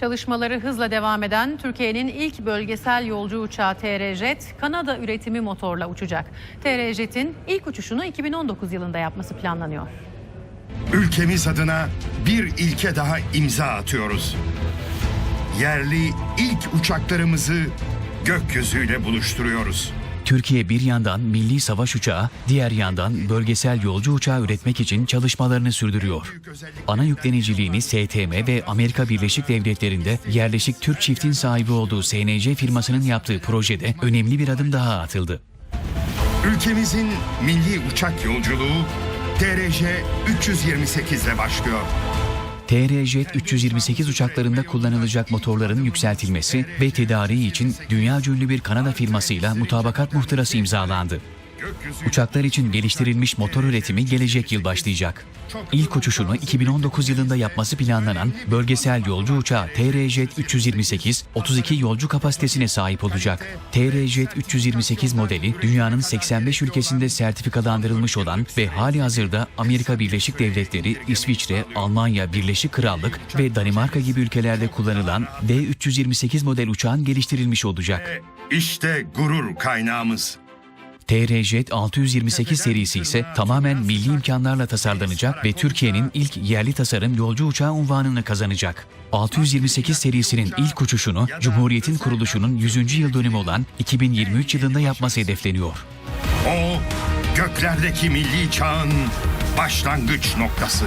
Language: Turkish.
Çalışmaları hızla devam eden Türkiye'nin ilk bölgesel yolcu uçağı TR-Jet, Kanada üretimi motorla uçacak. TR-Jet'in ilk uçuşunu 2019 yılında yapması planlanıyor. Ülkemiz adına bir ilke daha imza atıyoruz. Yerli ilk uçaklarımızı gökyüzüyle buluşturuyoruz. Türkiye bir yandan milli savaş uçağı, diğer yandan bölgesel yolcu uçağı üretmek için çalışmalarını sürdürüyor. Ana yükleniciliğini STM ve Amerika Birleşik Devletleri'nde yerleşik Türk çiftin sahibi olduğu SNC firmasının yaptığı projede önemli bir adım daha atıldı. Ülkemizin milli uçak yolculuğu TRJ 328 ile başlıyor. TR-Jet 328 uçaklarında kullanılacak motorların yükseltilmesi ve tedariği için dünya ünlü bir Kanada firmasıyla mutabakat muhtırası imzalandı. Uçaklar için geliştirilmiş motor üretimi gelecek yıl başlayacak. İlk uçuşunu 2019 yılında yapması planlanan bölgesel yolcu uçağı TR-Jet 328, 32 yolcu kapasitesine sahip olacak. TR-Jet 328 modeli dünyanın 85 ülkesinde sertifikalandırılmış olan ve hali hazırda Amerika Birleşik Devletleri, İsviçre, Almanya, Birleşik Krallık ve Danimarka gibi ülkelerde kullanılan D328 model uçağın geliştirilmiş olacak. İşte gurur kaynağımız. TR-Jet 628 serisi ise tamamen milli imkanlarla tasarlanacak ve Türkiye'nin ilk yerli tasarım yolcu uçağı unvanını kazanacak. 628 serisinin ilk uçuşunu Cumhuriyet'in kuruluşunun 100. yıl dönümü olan 2023 yılında yapması hedefleniyor. O göklerdeki milli çağın başlangıç noktası.